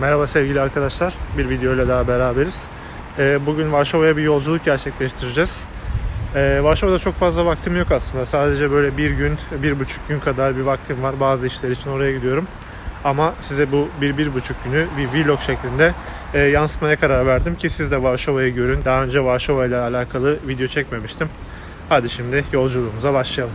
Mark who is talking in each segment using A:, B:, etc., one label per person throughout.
A: Merhaba sevgili arkadaşlar. Bir videoyla daha beraberiz. Ee, Bugün Varşova'ya bir yolculuk gerçekleştireceğiz. Ee, Varşova'da çok fazla vaktim yok aslında. Sadece böyle bir gün, bir buçuk gün kadar bir vaktim var. Bazı işler için oraya gidiyorum. Ama size bu bir, bir buçuk günü bir vlog şeklinde e, yansıtmaya karar verdim ki siz de Varşova'yı görün. Daha önce Varşova ile alakalı video çekmemiştim. Hadi şimdi yolculuğumuza başlayalım.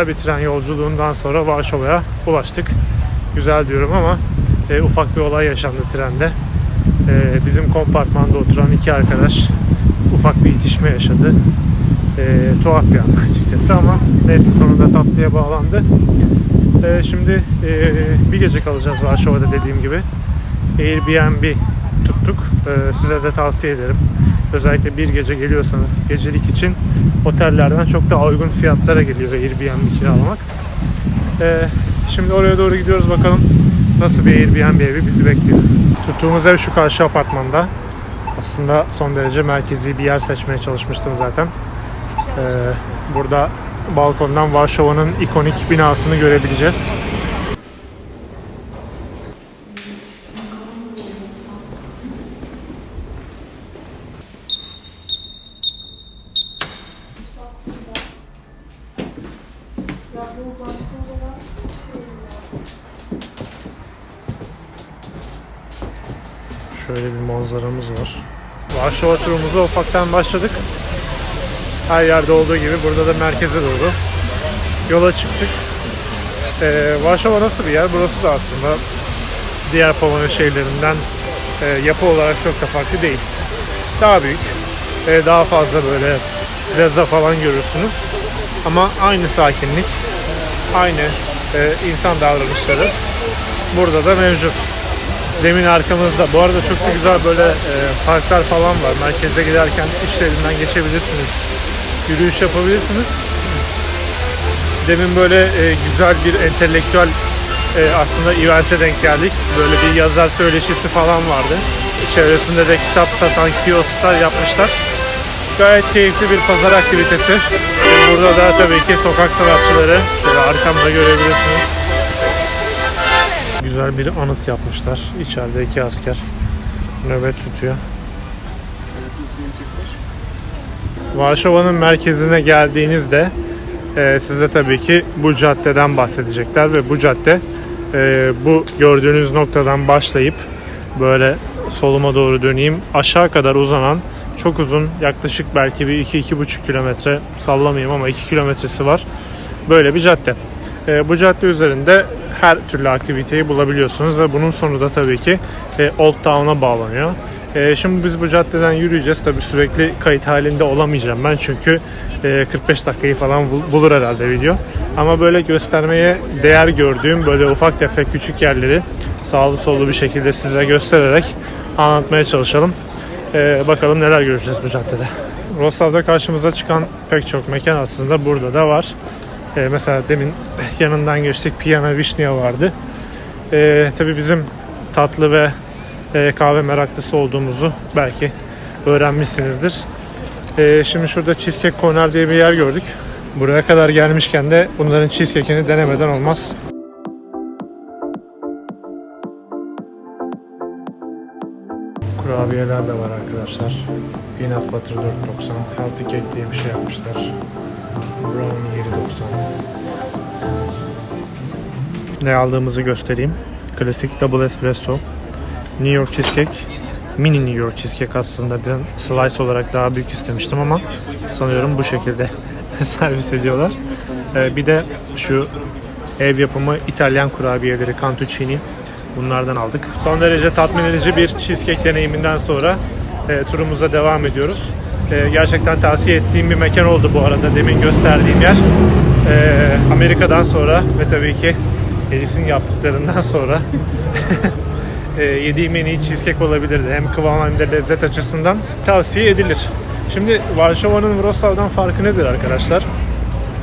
A: Güzel bir tren yolculuğundan sonra Varşova'ya ulaştık. Güzel diyorum ama e, ufak bir olay yaşandı trende. E, bizim kompartmanda oturan iki arkadaş ufak bir itişme yaşadı. E, tuhaf bir anda açıkçası ama neyse sonunda tatlıya bağlandı. E, şimdi e, bir gece kalacağız Varşova'da dediğim gibi. Airbnb tuttuk. E, size de tavsiye ederim. Özellikle bir gece geliyorsanız gecelik için otellerden çok daha uygun fiyatlara geliyor Airbnb kiralamak. Ee, şimdi oraya doğru gidiyoruz bakalım nasıl bir Airbnb evi bizi bekliyor. Tuttuğumuz ev şu karşı apartmanda. Aslında son derece merkezi bir yer seçmeye çalışmıştım zaten. Ee, burada balkondan Varşova'nın ikonik binasını görebileceğiz. Şöyle bir manzaramız var. Varşova turumuza ufaktan başladık. Her yerde olduğu gibi burada da merkeze doğru yola çıktık. Ee, Varşova nasıl bir yer? Burası da aslında diğer Polonya şehirlerinden e, yapı olarak çok da farklı değil. Daha büyük, e, daha fazla böyle plaza falan görürsünüz. Ama aynı sakinlik, aynı e, insan davranışları burada da mevcut. Demin arkamızda. Bu arada çok da güzel böyle e, parklar falan var. Merkeze giderken işlerinden geçebilirsiniz. Yürüyüş yapabilirsiniz. Demin böyle e, güzel bir entelektüel e, aslında evente denk geldik. Böyle bir yazar söyleşisi falan vardı. Çevresinde de kitap satan kiosklar yapmışlar. Gayet keyifli bir pazar aktivitesi. Burada da tabii ki sokak sanatçıları. Şöyle arkamda görebilirsiniz. Güzel bir anıt yapmışlar. İçeride iki asker nöbet tutuyor. Varşova'nın merkezine geldiğinizde e, size tabii ki bu caddeden bahsedecekler ve bu cadde e, bu gördüğünüz noktadan başlayıp böyle soluma doğru döneyim aşağı kadar uzanan çok uzun yaklaşık belki bir 2-2,5 kilometre sallamayayım ama 2 kilometresi var. Böyle bir cadde. E, bu cadde üzerinde her türlü aktiviteyi bulabiliyorsunuz ve bunun sonu da tabii ki e, Old Town'a bağlanıyor. E, şimdi biz bu caddeden yürüyeceğiz. Tabii sürekli kayıt halinde olamayacağım ben çünkü e, 45 dakikayı falan bul- bulur herhalde video. Ama böyle göstermeye değer gördüğüm böyle ufak tefek küçük yerleri sağlı sollu bir şekilde size göstererek anlatmaya çalışalım. E, bakalım neler göreceğiz bu caddede. Roslav'da karşımıza çıkan pek çok mekan aslında burada da var. E, mesela demin yanından geçtik Piyana Vişnia vardı. E, tabii bizim tatlı ve e, kahve meraklısı olduğumuzu belki öğrenmişsinizdir. E, şimdi şurada Cheesecake Corner diye bir yer gördük. Buraya kadar gelmişken de bunların cheesecake'ini denemeden olmaz. Kurabiyeler de var arkadaşlar. Peanut butter 4.90, healthy cake diye bir şey yapmışlar. Brownie 7.90. Ne aldığımızı göstereyim. Klasik double espresso. New York cheesecake. Mini New York cheesecake aslında ben slice olarak daha büyük istemiştim ama sanıyorum bu şekilde servis ediyorlar. Ee, bir de şu ev yapımı İtalyan kurabiyeleri Cantuccini. Bunlardan aldık. Son derece tatmin edici bir cheesecake deneyiminden sonra e, turumuza devam ediyoruz. E, gerçekten tavsiye ettiğim bir mekan oldu bu arada demin gösterdiğim yer. E, Amerika'dan sonra ve tabii ki Elis'in yaptıklarından sonra e, yediğim en iyi cheesecake olabilirdi. Hem kıvam hem de lezzet açısından tavsiye edilir. Şimdi Varşova'nın Wrocław'dan farkı nedir arkadaşlar?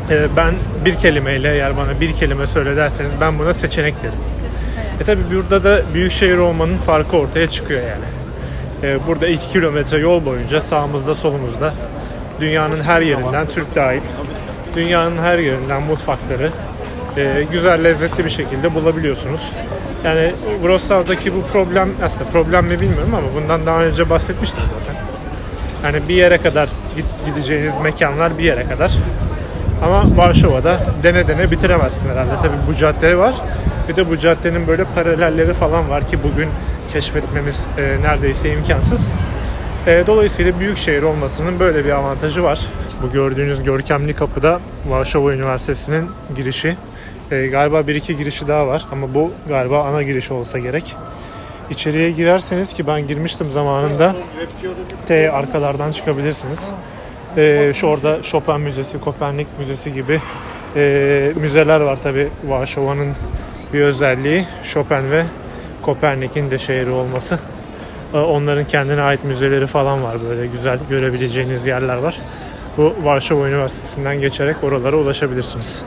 A: Ee, ben bir kelimeyle eğer bana bir kelime söyle derseniz ben buna seçenek derim. E tabi burada da büyük şehir olmanın farkı ortaya çıkıyor yani. Ee, burada 2 kilometre yol boyunca sağımızda solumuzda dünyanın her yerinden Türk dahil dünyanın her yerinden mutfakları e, güzel lezzetli bir şekilde bulabiliyorsunuz. Yani Wrocław'daki bu problem aslında problem mi bilmiyorum ama bundan daha önce bahsetmiştim zaten. Yani bir yere kadar gideceğiniz mekanlar bir yere kadar. Ama Varşova'da dene dene bitiremezsin herhalde. Tabii bu cadde var. Bir de bu caddenin böyle paralelleri falan var ki bugün keşfetmemiz e, neredeyse imkansız. E, dolayısıyla büyük şehir olmasının böyle bir avantajı var. Bu gördüğünüz görkemli kapıda Varşova Üniversitesi'nin girişi. E, galiba bir iki girişi daha var ama bu galiba ana girişi olsa gerek. İçeriye girerseniz ki ben girmiştim zamanında T arkalardan çıkabilirsiniz. Ee, şu orada Chopin Müzesi, Kopernik Müzesi gibi e, müzeler var tabi Varşova'nın bir özelliği Chopin ve Kopernik'in de şehri olması. Ee, Onların kendine ait müzeleri falan var böyle güzel görebileceğiniz yerler var. Bu Varşova Üniversitesi'nden geçerek oralara ulaşabilirsiniz.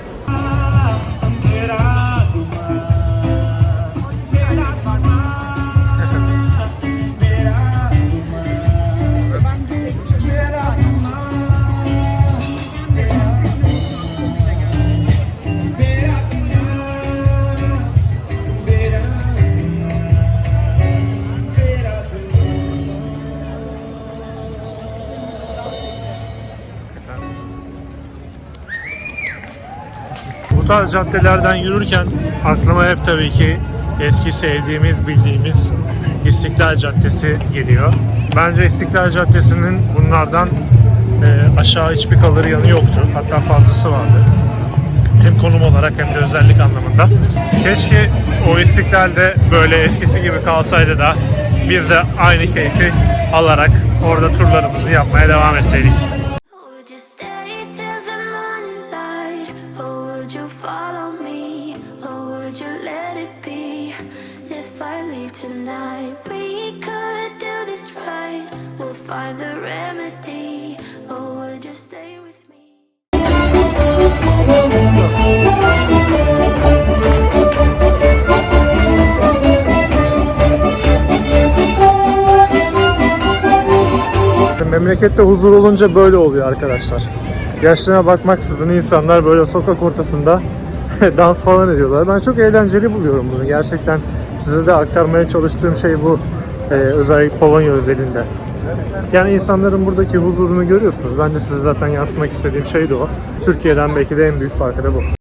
A: Tarz caddelerden yürürken aklıma hep tabii ki eski sevdiğimiz, bildiğimiz İstiklal Caddesi geliyor. Bence İstiklal Caddesi'nin bunlardan e, aşağı hiçbir kalır yanı yoktu. Hatta fazlası vardı. Hem konum olarak hem de özellik anlamında. Keşke o İstiklal de böyle eskisi gibi kalsaydı da biz de aynı keyfi alarak orada turlarımızı yapmaya devam etseydik. Memlekette huzur olunca böyle oluyor arkadaşlar. Yaşlarına bakmaksızın insanlar böyle sokak ortasında dans falan ediyorlar. Ben çok eğlenceli buluyorum bunu. Gerçekten size de aktarmaya çalıştığım şey bu. Ee, özellikle Polonya özelinde. Yani insanların buradaki huzurunu görüyorsunuz. Ben de size zaten yansıtmak istediğim şey de o. Türkiye'den belki de en büyük farkı da bu.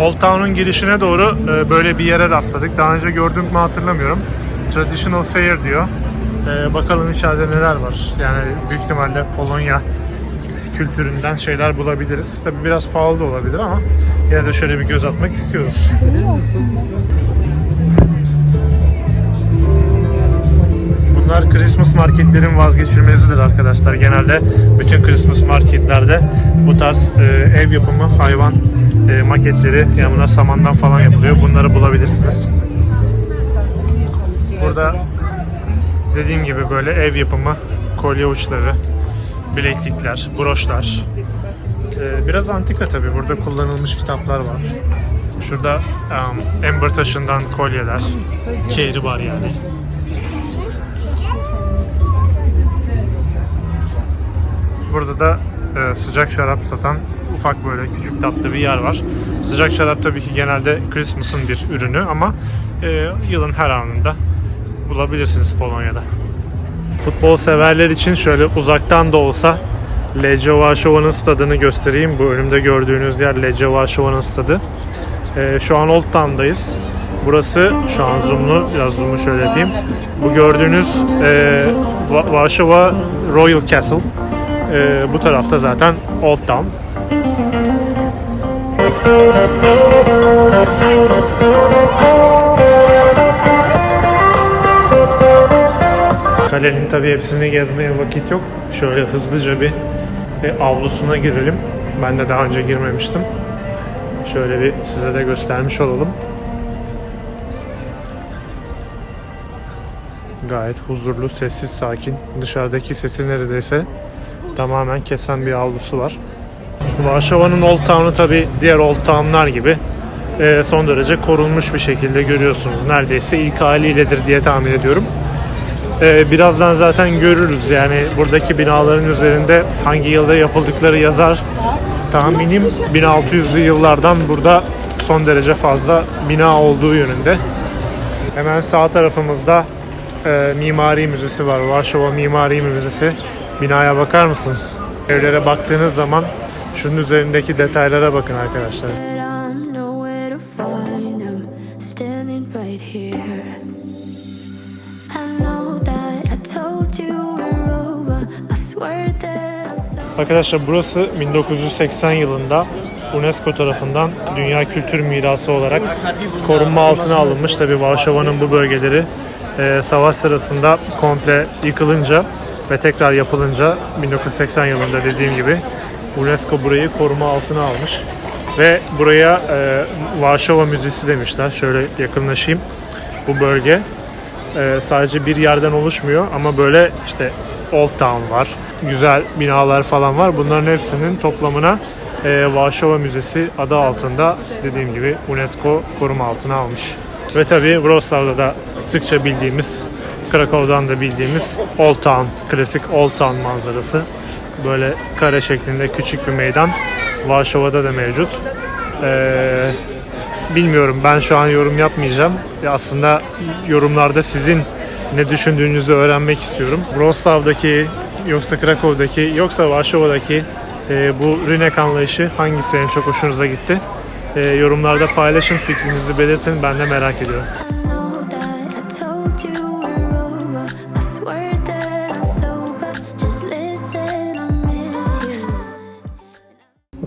A: Old Town'un girişine doğru e, böyle bir yere rastladık. Daha önce gördüm mü hatırlamıyorum. Traditional Fair diyor. E, bakalım içeride neler var. Yani büyük ihtimalle Polonya kültüründen şeyler bulabiliriz. Tabi biraz pahalı da olabilir ama yine de şöyle bir göz atmak istiyoruz. Bunlar Christmas marketlerin vazgeçilmezidir arkadaşlar. Genelde bütün Christmas marketlerde bu tarz e, ev yapımı hayvan e, maketleri yani bunlar samandan falan yapılıyor. Bunları bulabilirsiniz. Burada dediğim gibi böyle ev yapımı kolye uçları, bileklikler, broşlar. E, biraz antika tabi. Burada kullanılmış kitaplar var. Şurada um, ember taşından kolyeler, keyri var yani. Burada da e, sıcak şarap satan ufak böyle küçük tatlı bir yer var. Sıcak şarap tabii ki genelde Christmas'ın bir ürünü ama e, yılın her anında bulabilirsiniz Polonya'da. Futbol severler için şöyle uzaktan da olsa Legia Varşova'nın stadını göstereyim. Bu önümde gördüğünüz yer Legia Varşova'nın stadı. E, şu an Old Town'dayız. Burası şu an zoomlu, biraz zoom'u şöyle yapayım. Bu gördüğünüz e, Va- Varşova Royal Castle. E, bu tarafta zaten Old Town. Kalenin tabi hepsini gezmeye vakit yok. Şöyle hızlıca bir, bir avlusuna girelim. Ben de daha önce girmemiştim. Şöyle bir size de göstermiş olalım. Gayet huzurlu, sessiz, sakin. Dışarıdaki sesi neredeyse tamamen kesen bir avlusu var. Varşova'nın Old Town'u tabi diğer Old Town'lar gibi e, son derece korunmuş bir şekilde görüyorsunuz. Neredeyse ilk haliyledir diye tahmin ediyorum. E, birazdan zaten görürüz yani buradaki binaların üzerinde hangi yılda yapıldıkları yazar. Tahminim 1600'lü yıllardan burada son derece fazla bina olduğu yönünde. Hemen sağ tarafımızda e, Mimari Müzesi var. Varşova Mimari Müzesi. Binaya bakar mısınız? Evlere baktığınız zaman şunun üzerindeki detaylara bakın arkadaşlar. Arkadaşlar burası 1980 yılında UNESCO tarafından Dünya Kültür Mirası olarak korunma altına alınmış. Tabi Varşova'nın bu bölgeleri e, savaş sırasında komple yıkılınca ve tekrar yapılınca 1980 yılında dediğim gibi UNESCO burayı koruma altına almış. Ve buraya e, Varşova Müzesi demişler. Şöyle yakınlaşayım. Bu bölge e, sadece bir yerden oluşmuyor ama böyle işte Old Town var, güzel binalar falan var. Bunların hepsinin toplamına e, Varşova Müzesi adı altında dediğim gibi UNESCO koruma altına almış. Ve tabii Wrocław'da da sıkça bildiğimiz, Krakow'dan da bildiğimiz Old Town, klasik Old Town manzarası. Böyle kare şeklinde küçük bir meydan. Varşova'da da mevcut. Ee, bilmiyorum ben şu an yorum yapmayacağım. Ya Aslında yorumlarda sizin ne düşündüğünüzü öğrenmek istiyorum. Wrocław'daki yoksa Krakow'daki yoksa Varşova'daki e, bu Rinek anlayışı hangisi en çok hoşunuza gitti? E, yorumlarda paylaşın fikrinizi belirtin ben de merak ediyorum.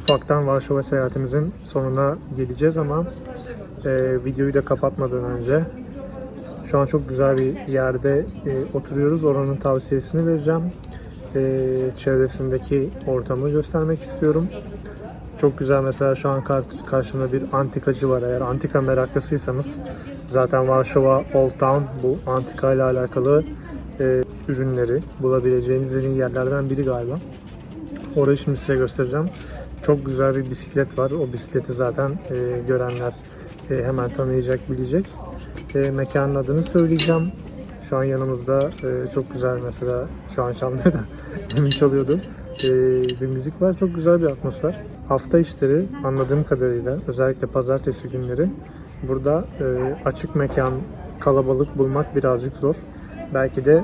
A: Ufaktan Varşova seyahatimizin sonuna geleceğiz ama e, videoyu da kapatmadan önce şu an çok güzel bir yerde e, oturuyoruz. Oranın tavsiyesini vereceğim. E, çevresindeki ortamı göstermek istiyorum. Çok güzel mesela şu an kar- karşımda bir antikacı var. Eğer antika meraklısıysanız zaten Varşova Old Town bu antika ile alakalı e, ürünleri bulabileceğiniz en iyi yerlerden biri galiba. Orayı şimdi size göstereceğim. Çok güzel bir bisiklet var. O bisikleti zaten e, görenler e, hemen tanıyacak, bilecek. E, mekanın adını söyleyeceğim. Şu an yanımızda e, çok güzel mesela, şu an çalmıyor da demin çalıyordu. E, bir müzik var. Çok güzel bir atmosfer. Hafta işleri anladığım kadarıyla özellikle pazartesi günleri burada e, açık mekan kalabalık bulmak birazcık zor. Belki de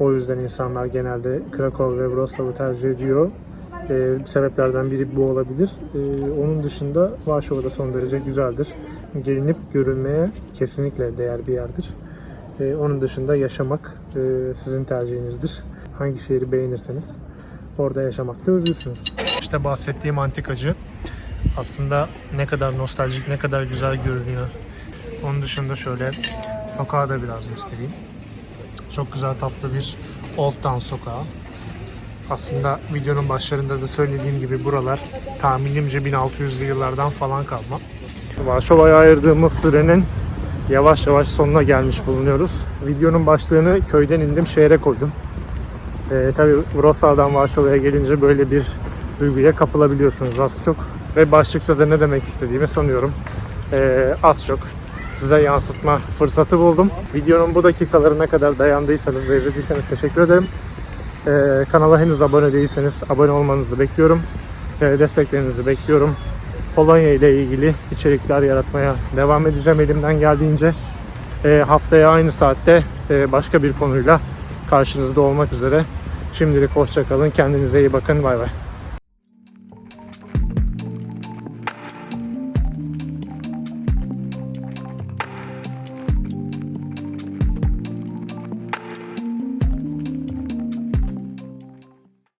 A: o yüzden insanlar genelde Krakow ve Wrocław'ı tercih ediyor. Ee, sebeplerden biri bu olabilir. Ee, onun dışında Varşova'da son derece güzeldir. Gelinip görülmeye kesinlikle değer bir yerdir. Ee, onun dışında yaşamak e, sizin tercihinizdir. Hangi şehri beğenirseniz orada yaşamakta özgürsünüz. İşte bahsettiğim antikacı aslında ne kadar nostaljik, ne kadar güzel görünüyor. Onun dışında şöyle sokağı da biraz göstereyim. Çok güzel tatlı bir Old Town sokağı. Aslında videonun başlarında da söylediğim gibi buralar tahminimce 1600'lü yıllardan falan kalma. Varşova'ya ayırdığımız sürenin yavaş yavaş sonuna gelmiş bulunuyoruz. Videonun başlığını köyden indim şehre koydum. Ee, tabii Wrocław'dan Varşova'ya gelince böyle bir duyguya kapılabiliyorsunuz az çok. Ve başlıkta da ne demek istediğimi sanıyorum. Ee, az çok size yansıtma fırsatı buldum. Videonun bu dakikalarına kadar dayandıysanız ve izlediyseniz teşekkür ederim. Ee, kanala henüz abone değilseniz abone olmanızı bekliyorum. Ee, desteklerinizi bekliyorum. Polonya ile ilgili içerikler yaratmaya devam edeceğim elimden geldiğince. Ee, haftaya aynı saatte e, başka bir konuyla karşınızda olmak üzere. Şimdilik hoşçakalın. Kendinize iyi bakın. Bay bay.